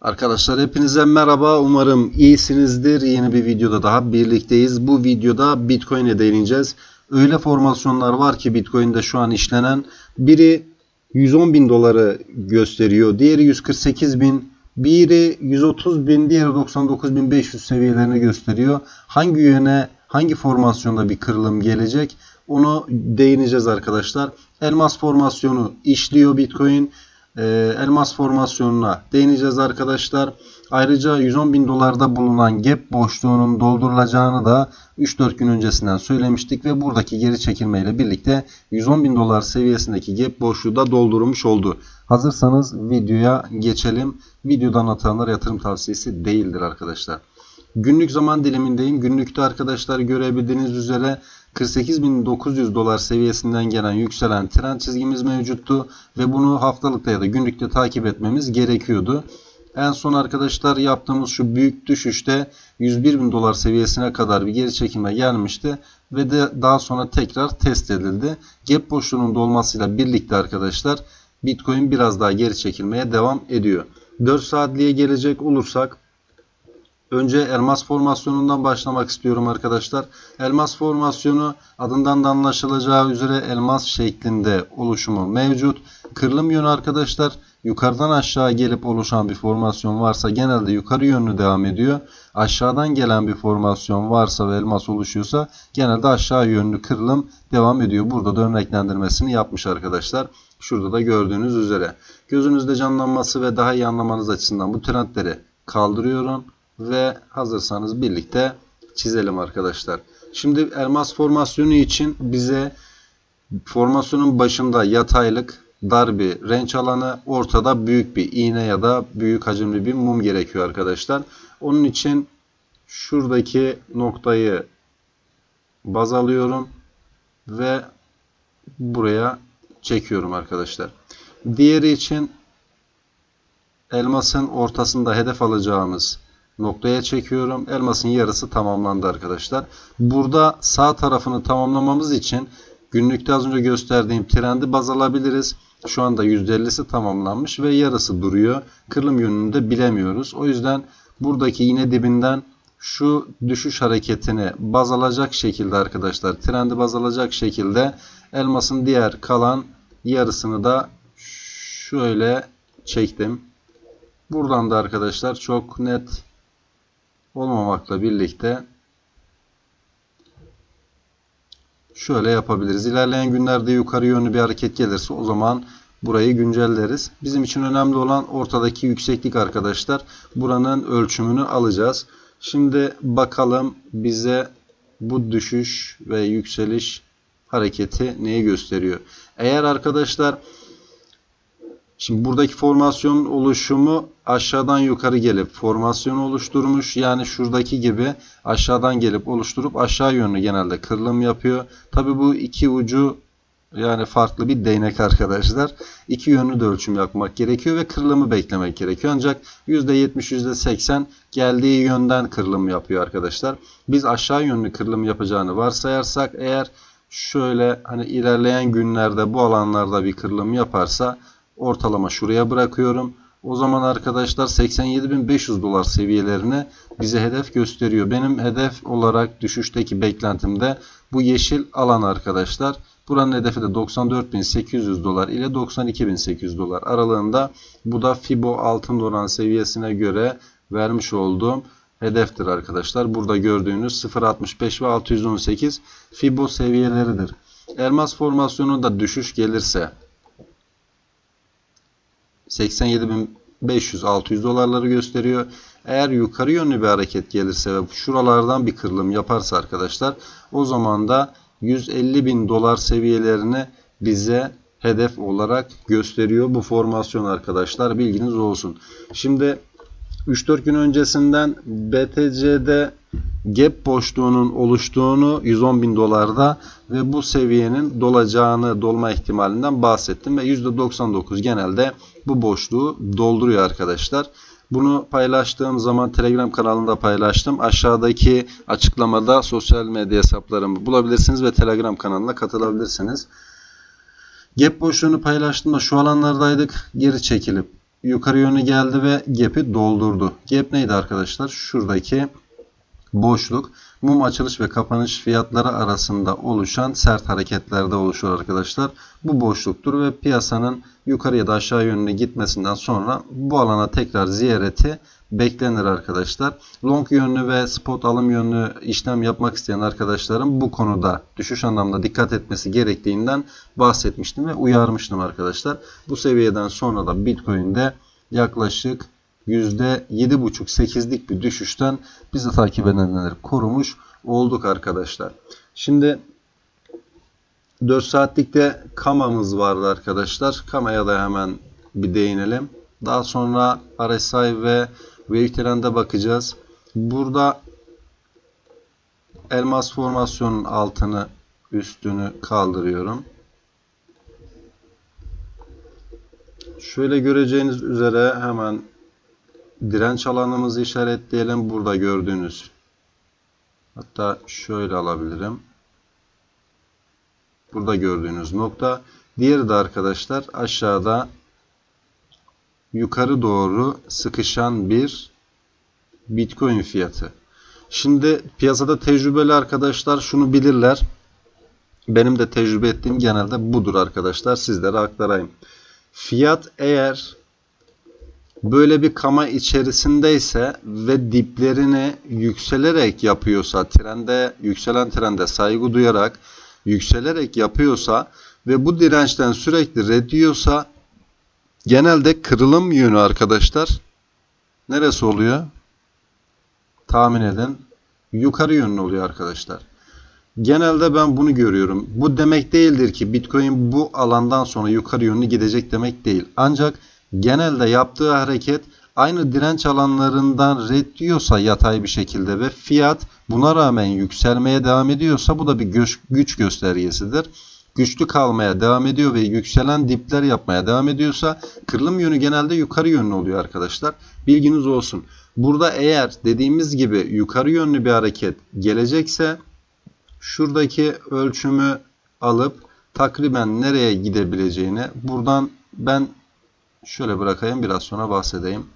Arkadaşlar hepinize merhaba. Umarım iyisinizdir. Yeni bir videoda daha birlikteyiz. Bu videoda Bitcoin'e değineceğiz. Öyle formasyonlar var ki Bitcoin'de şu an işlenen. Biri 110 bin doları gösteriyor. Diğeri 148 bin. Biri 130 bin, diğeri 99 bin 500 seviyelerini gösteriyor. Hangi yöne, hangi formasyonda bir kırılım gelecek? Onu değineceğiz arkadaşlar. Elmas formasyonu işliyor Bitcoin e, elmas formasyonuna değineceğiz arkadaşlar. Ayrıca 110 bin dolarda bulunan gap boşluğunun doldurulacağını da 3-4 gün öncesinden söylemiştik ve buradaki geri çekilme ile birlikte 110 bin dolar seviyesindeki gap boşluğu da doldurulmuş oldu. Hazırsanız videoya geçelim. Videodan atanlar yatırım tavsiyesi değildir arkadaşlar. Günlük zaman dilimindeyim. Günlükte arkadaşlar görebildiğiniz üzere 48.900 dolar seviyesinden gelen yükselen trend çizgimiz mevcuttu ve bunu haftalıkta ya da günlükte takip etmemiz gerekiyordu. En son arkadaşlar yaptığımız şu büyük düşüşte 101.000 dolar seviyesine kadar bir geri çekilme gelmişti ve de daha sonra tekrar test edildi. Gap boşluğunun dolmasıyla birlikte arkadaşlar Bitcoin biraz daha geri çekilmeye devam ediyor. 4 saatliğe gelecek olursak Önce elmas formasyonundan başlamak istiyorum arkadaşlar. Elmas formasyonu adından da anlaşılacağı üzere elmas şeklinde oluşumu mevcut. Kırılım yönü arkadaşlar yukarıdan aşağı gelip oluşan bir formasyon varsa genelde yukarı yönlü devam ediyor. Aşağıdan gelen bir formasyon varsa ve elmas oluşuyorsa genelde aşağı yönlü kırılım devam ediyor. Burada da örneklendirmesini yapmış arkadaşlar. Şurada da gördüğünüz üzere. Gözünüzde canlanması ve daha iyi anlamanız açısından bu trendleri kaldırıyorum ve hazırsanız birlikte çizelim arkadaşlar. Şimdi elmas formasyonu için bize formasyonun başında yataylık, dar bir renç alanı, ortada büyük bir iğne ya da büyük hacimli bir mum gerekiyor arkadaşlar. Onun için şuradaki noktayı baz alıyorum ve buraya çekiyorum arkadaşlar. Diğeri için elmasın ortasında hedef alacağımız noktaya çekiyorum. Elmasın yarısı tamamlandı arkadaşlar. Burada sağ tarafını tamamlamamız için günlükte az önce gösterdiğim trendi baz alabiliriz. Şu anda %50'si tamamlanmış ve yarısı duruyor. Kırılım yönünde bilemiyoruz. O yüzden buradaki yine dibinden şu düşüş hareketini baz alacak şekilde arkadaşlar trendi baz alacak şekilde elmasın diğer kalan yarısını da şöyle çektim. Buradan da arkadaşlar çok net olmamakla birlikte şöyle yapabiliriz. İlerleyen günlerde yukarı yönlü bir hareket gelirse o zaman burayı güncelleriz. Bizim için önemli olan ortadaki yükseklik arkadaşlar. Buranın ölçümünü alacağız. Şimdi bakalım bize bu düşüş ve yükseliş hareketi neyi gösteriyor? Eğer arkadaşlar Şimdi buradaki formasyon oluşumu aşağıdan yukarı gelip formasyon oluşturmuş. Yani şuradaki gibi aşağıdan gelip oluşturup aşağı yönlü genelde kırılım yapıyor. Tabi bu iki ucu yani farklı bir değnek arkadaşlar. İki yönlü de ölçüm yapmak gerekiyor ve kırılımı beklemek gerekiyor. Ancak %70 %80 geldiği yönden kırılım yapıyor arkadaşlar. Biz aşağı yönlü kırılım yapacağını varsayarsak eğer şöyle hani ilerleyen günlerde bu alanlarda bir kırılım yaparsa ortalama şuraya bırakıyorum. O zaman arkadaşlar 87.500 dolar seviyelerini bize hedef gösteriyor. Benim hedef olarak düşüşteki beklentimde bu yeşil alan arkadaşlar. Buranın hedefi de 94.800 dolar ile 92.800 dolar aralığında. Bu da Fibo altın oran seviyesine göre vermiş olduğum hedeftir arkadaşlar. Burada gördüğünüz 0.65 ve 618 Fibo seviyeleridir. Elmas formasyonunda düşüş gelirse 87.500-600 dolarları gösteriyor. Eğer yukarı yönlü bir hareket gelirse ve şuralardan bir kırılım yaparsa arkadaşlar o zaman da 150 bin dolar seviyelerini bize hedef olarak gösteriyor bu formasyon arkadaşlar bilginiz olsun. Şimdi 3-4 gün öncesinden BTC'de gap boşluğunun oluştuğunu 110 bin dolarda ve bu seviyenin dolacağını dolma ihtimalinden bahsettim ve %99 genelde bu boşluğu dolduruyor arkadaşlar. Bunu paylaştığım zaman Telegram kanalında paylaştım. Aşağıdaki açıklamada sosyal medya hesaplarımı bulabilirsiniz ve Telegram kanalına katılabilirsiniz. Gap boşluğunu paylaştığımda şu alanlardaydık. Geri çekilip yukarı yönlü geldi ve gap'i doldurdu. Gap neydi arkadaşlar? Şuradaki boşluk mum açılış ve kapanış fiyatları arasında oluşan sert hareketlerde oluşur arkadaşlar. Bu boşluktur ve piyasanın yukarı ya da aşağı yönlü gitmesinden sonra bu alana tekrar ziyareti beklenir arkadaşlar. Long yönlü ve spot alım yönlü işlem yapmak isteyen arkadaşlarım bu konuda düşüş anlamda dikkat etmesi gerektiğinden bahsetmiştim ve uyarmıştım arkadaşlar. Bu seviyeden sonra da Bitcoin'de yaklaşık %7,5-8'lik bir düşüşten bizi takip edenleri korumuş olduk arkadaşlar. Şimdi 4 saatlikte kamamız vardı arkadaşlar. Kamaya da hemen bir değinelim. Daha sonra RSI ve Wave Trend'e bakacağız. Burada elmas formasyonun altını üstünü kaldırıyorum. Şöyle göreceğiniz üzere hemen direnç alanımızı işaretleyelim. Burada gördüğünüz hatta şöyle alabilirim. Burada gördüğünüz nokta. Diğeri de arkadaşlar aşağıda yukarı doğru sıkışan bir Bitcoin fiyatı. Şimdi piyasada tecrübeli arkadaşlar şunu bilirler. Benim de tecrübe ettiğim genelde budur arkadaşlar. Sizlere aktarayım. Fiyat eğer böyle bir kama içerisindeyse ve diplerini yükselerek yapıyorsa, trende yükselen trende saygı duyarak yükselerek yapıyorsa ve bu dirençten sürekli rediyorsa genelde kırılım yönü arkadaşlar neresi oluyor? Tahmin edin. Yukarı yönlü oluyor arkadaşlar. Genelde ben bunu görüyorum. Bu demek değildir ki Bitcoin bu alandan sonra yukarı yönlü gidecek demek değil. Ancak genelde yaptığı hareket aynı direnç alanlarından red diyorsa yatay bir şekilde ve fiyat buna rağmen yükselmeye devam ediyorsa bu da bir güç göstergesidir. Güçlü kalmaya devam ediyor ve yükselen dipler yapmaya devam ediyorsa kırılım yönü genelde yukarı yönlü oluyor arkadaşlar. Bilginiz olsun. Burada eğer dediğimiz gibi yukarı yönlü bir hareket gelecekse şuradaki ölçümü alıp takriben nereye gidebileceğini buradan ben şöyle bırakayım biraz sonra bahsedeyim.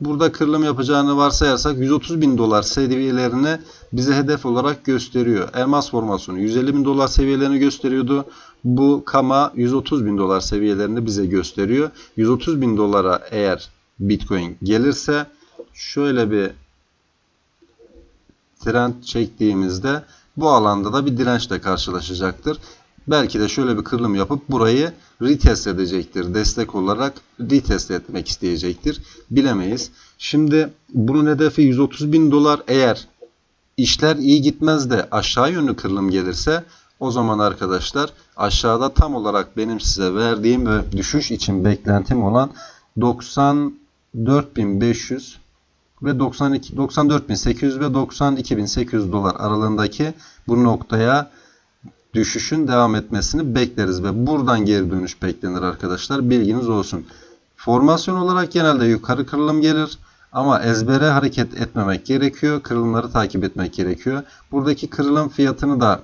Burada kırılım yapacağını varsayarsak 130 bin dolar seviyelerini bize hedef olarak gösteriyor. Elmas formasyonu 150 bin dolar seviyelerini gösteriyordu. Bu kama 130 bin dolar seviyelerini bize gösteriyor. 130 bin dolara eğer Bitcoin gelirse şöyle bir trend çektiğimizde bu alanda da bir dirençle karşılaşacaktır. Belki de şöyle bir kırılım yapıp burayı retest edecektir. Destek olarak retest etmek isteyecektir. Bilemeyiz. Şimdi bunun hedefi 130 bin dolar eğer işler iyi gitmez de aşağı yönlü kırılım gelirse o zaman arkadaşlar aşağıda tam olarak benim size verdiğim ve düşüş için beklentim olan 94.500 ve 92 94.800 ve 92.800 dolar aralığındaki bu noktaya düşüşün devam etmesini bekleriz ve buradan geri dönüş beklenir arkadaşlar. Bilginiz olsun. Formasyon olarak genelde yukarı kırılım gelir. Ama ezbere hareket etmemek gerekiyor. Kırılımları takip etmek gerekiyor. Buradaki kırılım fiyatını da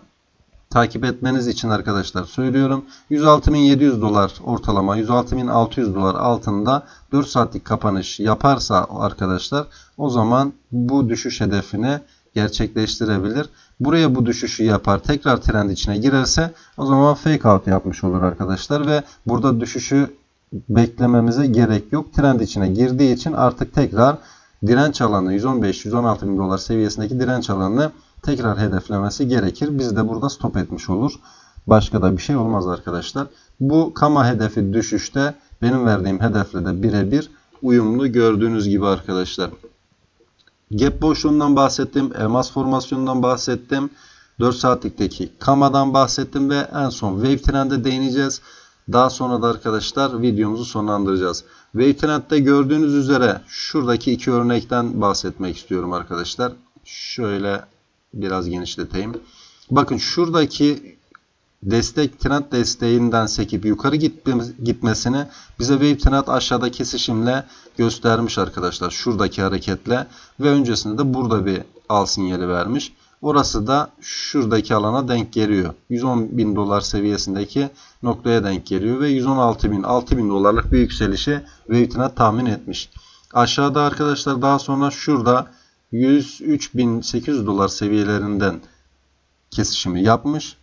takip etmeniz için arkadaşlar söylüyorum. 106.700 dolar ortalama 106.600 dolar altında 4 saatlik kapanış yaparsa arkadaşlar o zaman bu düşüş hedefini gerçekleştirebilir. Buraya bu düşüşü yapar tekrar trend içine girerse o zaman fake out yapmış olur arkadaşlar ve burada düşüşü beklememize gerek yok. Trend içine girdiği için artık tekrar direnç alanı 115-116 bin dolar seviyesindeki direnç alanını tekrar hedeflemesi gerekir. Biz de burada stop etmiş olur. Başka da bir şey olmaz arkadaşlar. Bu kama hedefi düşüşte benim verdiğim hedefle de birebir uyumlu gördüğünüz gibi arkadaşlar. Gap boşluğundan bahsettim. Elmas formasyonundan bahsettim. 4 saatlikteki kamadan bahsettim ve en son wave trend'e değineceğiz. Daha sonra da arkadaşlar videomuzu sonlandıracağız. Wave trend'de gördüğünüz üzere şuradaki iki örnekten bahsetmek istiyorum arkadaşlar. Şöyle biraz genişleteyim. Bakın şuradaki destek trend desteğinden sekip yukarı gitmesini bize wave trend aşağıda kesişimle göstermiş arkadaşlar. Şuradaki hareketle ve öncesinde de burada bir al sinyali vermiş. Orası da şuradaki alana denk geliyor. 110 bin dolar seviyesindeki noktaya denk geliyor ve 116 bin 6 bin dolarlık bir yükselişi Wavetrend tahmin etmiş. Aşağıda arkadaşlar daha sonra şurada 103.800 dolar seviyelerinden kesişimi yapmış.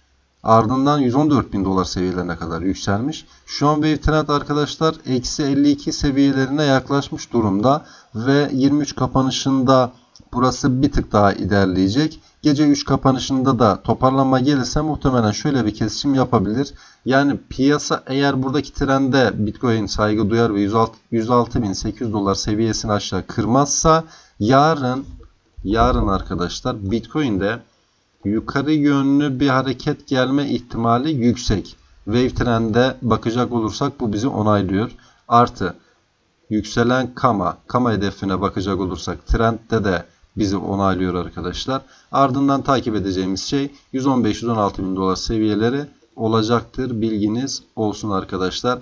Ardından 114 bin dolar seviyelerine kadar yükselmiş. Şu an Wavetrend arkadaşlar eksi 52 seviyelerine yaklaşmış durumda. Ve 23 kapanışında burası bir tık daha ilerleyecek. Gece 3 kapanışında da toparlanma gelirse muhtemelen şöyle bir kesişim yapabilir. Yani piyasa eğer buradaki trende Bitcoin saygı duyar ve 106.800 dolar seviyesini aşağı kırmazsa yarın yarın arkadaşlar Bitcoin'de yukarı yönlü bir hareket gelme ihtimali yüksek. Wave trend'e bakacak olursak bu bizi onaylıyor. Artı yükselen kama, kama hedefine bakacak olursak trendde de bizi onaylıyor arkadaşlar. Ardından takip edeceğimiz şey 115-116 bin dolar seviyeleri olacaktır. Bilginiz olsun arkadaşlar.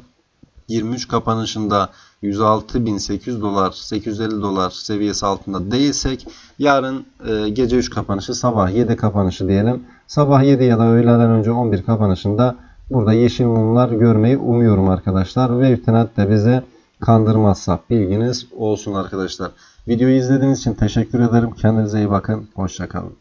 23 kapanışında 106.800 dolar 850 dolar seviyesi altında değilsek yarın e, gece 3 kapanışı sabah 7 kapanışı diyelim. Sabah 7 ya da öğleden önce 11 kapanışında burada yeşil mumlar görmeyi umuyorum arkadaşlar. Ve Wave de bizi kandırmazsa bilginiz olsun arkadaşlar. Videoyu izlediğiniz için teşekkür ederim. Kendinize iyi bakın. Hoşçakalın.